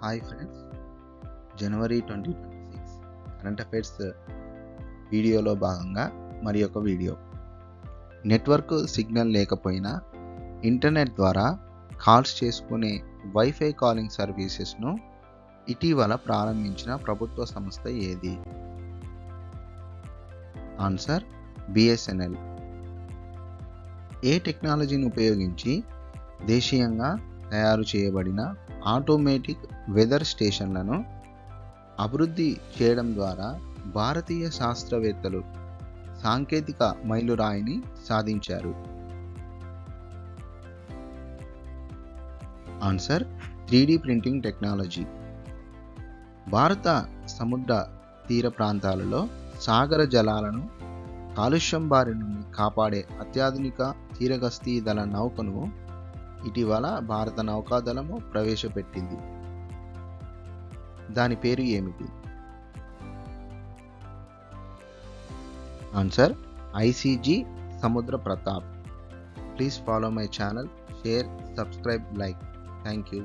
Hi friends. January twenty twenty six current affairs వీడియోలో భాగంగా మరి ఒక వీడియో. నెట్వర్క్ సిగ్నల్ లేకపోయినా ఇంటర్నెట్ ద్వారా కాల్స్ చేసుకునే వైఫై కాలింగ్ సర్వీసెస్ను ఇటీవల ప్రారంభించిన ప్రభుత్వ సంస్థ ఏది? ఆన్సర్ బిఎస్ఎన్ఎల్ ఏ టెక్నాలజీని ఉపయోగించి దేశీయంగా తయారు చేయబడిన ఆటోమేటిక్ వెదర్ స్టేషన్లను అభివృద్ధి చేయడం ద్వారా భారతీయ శాస్త్రవేత్తలు సాంకేతిక మైలురాయిని సాధించారు. Answer three printing technology. భారత సముద్ర తీర ప్రాంతాలలో సాగర జలాలను కాలుష్యం బారి నుండి కాపాడే అత్యాధునిక తీరగస్తీ దళ నౌకను ఇటీవల భారత నౌకాదళము ప్రవేశపెట్టింది. దాని పేరు ఏమిటి? Answer ICG Samudra Pratap please follow my channel share subscribe like thank you